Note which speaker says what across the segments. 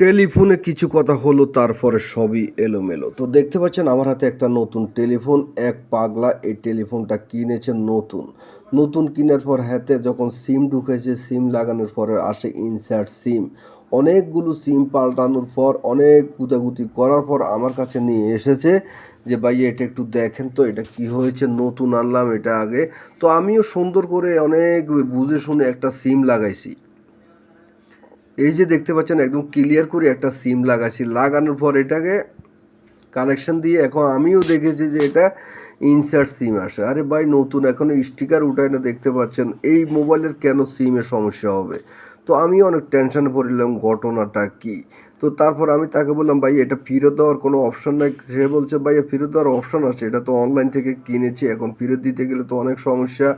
Speaker 1: টেলিফোনে কিছু কথা হলো, তারপরে সবই এলোমেলো। তো দেখতে পাচ্ছেন, আমার হাতে একটা নতুন টেলিফোন, এক পাগলা এই টেলিফোনটা কিনেছে নতুন। নতুন কেনার পর হাতে যখন সিম ঢুকেছে, সিম লাগানোর পরে আসে ইনসার্ট সিম। অনেকগুলো সিম পাল্টানোর পর, অনেক গুতাগুতি করার পর আমার কাছে নিয়ে এসেছে যে, ভাই, এটা একটু দেখেন তো, এটা কি হয়েছে? নতুন আনলাম এটা আগে। তো আমিও সুন্দর করে অনেক বুঝে শুনে একটা সিম লাগাইছি। এই যে দেখতে পাচ্ছেন, একদম ক্লিয়ার করে একটা সিম লাগাছি লাগানোর পর এটাকে কানেকশন দিয়ে এখন আমিও দেখেছি যে এটা ইনসার্ট সিম আসে। আরে ভাই, নতুন এখনও স্টিকার উঠায় না, দেখতে পাচ্ছেন, এই মোবাইলের কেন সিমের সমস্যা হবে? তো আমি অনেক টেনশনে পড়লাম, ঘটনাটা কি? তো তারপর আমি তাকে বললাম, ভাই, এটা ফেরত দেওয়ার কোনো অপশন নাই। সে বলছে, ভাই ফেরত দেওয়ার অপশন আছে, এটা তো অনলাইন থেকে কিনেছি, এখন ফেরত দিতে গেলে তো অনেক সমস্যা।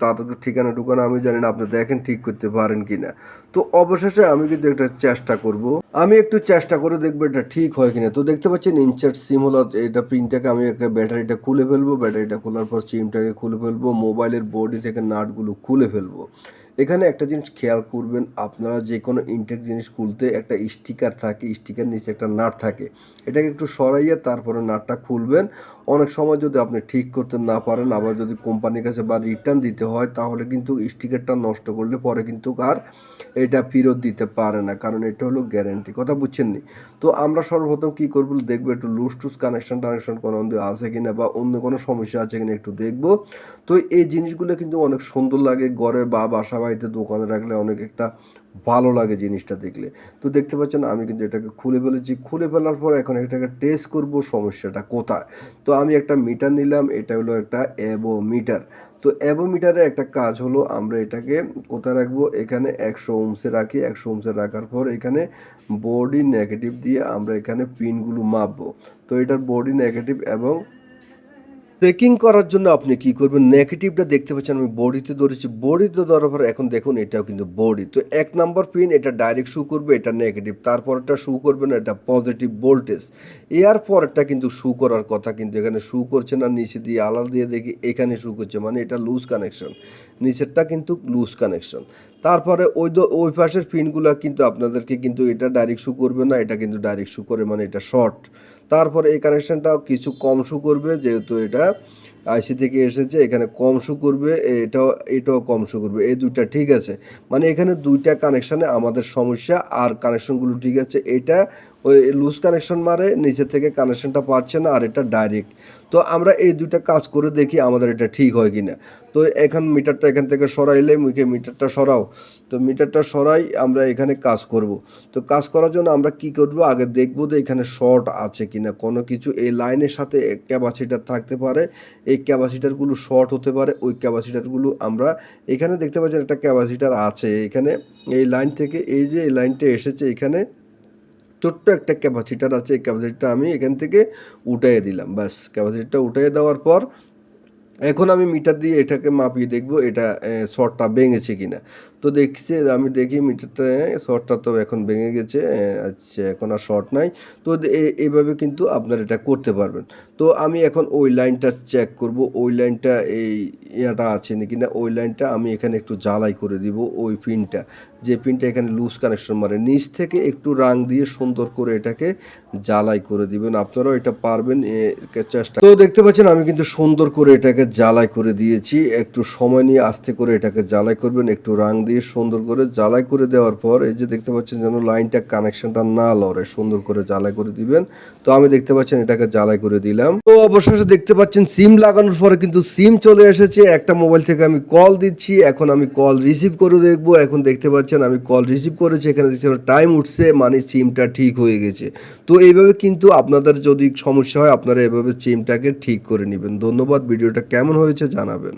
Speaker 1: তার ঠিকানা টুকানা আমি জানি না, আপনি দেখেন ঠিক করতে পারেন কি না তো অবশেষে আমি কিন্তু একটা চেষ্টা করব। আমি একটু চেষ্টা করে দেখব এটা ঠিক হয় কিনা। তো দেখতে পাচ্ছেন ইনচার্জ সিম হলো, এটা পিনটাকে আমি একটা ব্যাটারিটা খুলে ফেলব ব্যাটারিটা খোলার পর চিমটাকে খুলে ফেলব মোবাইলের বডি থেকে নাটগুলো খুলে ফেলব। এখানে একটা জিনিস খেয়াল করবেন, আপনারা যে কোনো ইনটেক জিনিস খুলতে একটা স্টিকার থাকে স্টিকার নিচে একটা নাট থাকে। এটাকে একটু সরাইয়ে তারপরে নাটটা খুলবেন। অনেক সময় যদি আপনি ঠিক করতে না পারেন, আবার যদি কোম্পানির কাছে বা রিটার্ন দিতে হয়, তাহলে কিন্তু স্টিকারটা নষ্ট করলে পরে কিন্তু আর এটা ফেরত দিতে পারে না, কারণ এটা হলো গ্যারেন্টি কথা বুঝছেন নি? তো আমরা সর্বপ্রথম কি করব, দেখব একটু লুজ টুজ কানেকশন টানেকশন কোনো আছে কিনা বা অন্য কোনো সমস্যা আছে কিনা একটু দেখব। তো এই জিনিসগুলো কিন্তু অনেক সুন্দর লাগে, ঘরে বা বাসা বাড়িতে দোকানে রাখলে অনেক একটা ভালো লাগে জিনিসটা দেখলে। তো দেখতে পাচ্ছেন, আমি কিন্তু এটাকে খুলে ফেলেছি। খুলে ফেলার পর এখন এটাকে টেস্ট করব সমস্যাটা কোথায়? তো আমি একটা মিটার নিলাম, এটা হলো একটা অ্যাবো মিটার তো অ্যাবো মিটারে একটা কাজ হলো, আমরা এটাকে কোথায় রাখব? এখানে একশো ওমসে রাখি। একশো ওমসে রাখার পর এখানে বডি নেগেটিভ দিয়ে আমরা এখানে পিনগুলো মাপবো। তো এটার বডি নেগেটিভ এবং চেকিং করার জন্য আপনি কি করবেন? নেগেটিভটা দেখতে পাচ্ছেন, আমি বডিতে ধরেছি। বডিতে ধরার পর এখন দেখুন, এটাও কিন্তু বডি। তো এক নম্বর পিন এটা ডাইরেক্ট শু করবে, এটা নেগেটিভ তারপরটা শু করবে না, এটা পজিটিভ ভোল্টেজ এর পরেরটা কিন্তু শু করার কথা কিন্তু এখানে শু করছে না, নিচে দিয়ে আলাদা দিয়ে দেখি, এখানে শু করছে। মানে এটা লুজ কানেকশন নিচেরটা কিন্তু লুজ কানেকশন তারপরে ওই ওই পাশের পিনগুলো কিন্তু আপনাদেরকে কিন্তু এটা ডাইরেক্ট শু করবে না, এটা কিন্তু ডাইরেক্ট শু করে মানে এটা শর্ট তারপরে এই কানেকশানটাও কিছু কম শু করবে, যেহেতু এটা আইসি থেকে এসেছে, এখানে কম শু করবে, এটাও এটাও কম শু করবে, এই দুইটা ঠিক আছে। মানে এখানে দুইটা কানেকশানে আমাদের সমস্যা, আর কানেকশনগুলো ঠিক আছে, এটা ওই লুজ কানেকশন মারে নিচে থেকে কানেকশনটা পাচ্ছে না, আর এটা ডাইরেক্ট। তো আমরা এই দুইটা কাজ করে দেখি আমাদের এটা ঠিক হয় কিনা। তো এখন, মিটারটা এখান থেকে সরাইলে, মুখে মিটারটা সরাও। তো মিটারটা সরাই আমরা এখানে কাজ করব। তো কাজ করার জন্য আমরা কি করব? আগে দেখব যে এখানে শর্ট আছে কিনা, কোনো কিছু এই লাইনের সাথে ক্যাপাসিটার থাকতে পারে এই ক্যাপাসিটারগুলো শর্ট হতে পারে, ওই ক্যাপাসিটারগুলো আমরা এখানে দেখতে পাচ্ছি একটা ক্যাপাসিটার আছে। এখানে এই লাইন থেকে এই যে এই লাইনটা এসেছে, এখানে ছোট্ট একটা ক্যাপাসিটার আছে। এই ক্যাপাসিটারটা আমি এখান থেকে উঠাইয়ে দিলাম। ব্যাস, ক্যাপাসিটারটা উঠাইয়ে দেওয়ার পর এখন আমি মিটার দিয়ে এটাকে মাপিয়ে দেখব, এটা শর্টটা ভেঙেছে কিনা। তো দেখছি, আমি দেখি মিটারটা শর্টটা তো এখন ভেঙে গেছে আচ্ছা এখন আর শর্ট নাই। তো এইভাবে কিন্তু আপনার এটা করতে পারবেন। তো আমি এখন ওই লাইনটা চেক করব, ওই লাইনটা এই ইয়াটা আছে নাকি না, ওই লাইনটা আমি এখানে একটু জ্বালাই করে দিব, ওই পিনটা যে পিনটা এখানে লুজ কানেকশন মারে, নিচ থেকে একটু রাং দিয়ে সুন্দর করে এটাকে জ্বালাই করে দিবেন। আপনারাও এটা পারবেন চেষ্টা তো দেখতে পাচ্ছেন আমি কিন্তু সুন্দর করে এটাকে জ্বালাই করে দিয়েছি। একটু সময় নিয়ে আস্তে করে এটাকে জ্বালাই করবেন, একটু রাং দিয়ে সুন্দর করে জ্বালাই করে দেওয়ার পর এই যে দেখতে পাচ্ছেন যেন লাইনটা কানেকশনটা না লড়ে, সুন্দর করে জ্বালাই করে দিবেন। তো আমি দেখতে পাচ্ছেন এটাকে জ্বালাই করে দিলাম। তো অবশেষে দেখতে পাচ্ছেন সিম লাগানোর পরে কিন্তু সিম চলে এসেছে। একটা মোবাইল থেকে আমি কল দিচ্ছি, এখন আমি কল রিসিভ করে দেখব। এখন দেখতে পাচ্ছেন আমি কল রিসিভ করেছি, এখানে দেখতে টাইম উঠছে মানে সিমটা ঠিক হয়ে গেছে। তো এইভাবে কিন্তু আপনাদের যদি সমস্যা হয়, আপনারা এভাবে সিমটাকে ঠিক করে নেবেন। ধন্যবাদ, ভিডিওটা কেমন হয়েছে জানাবেন।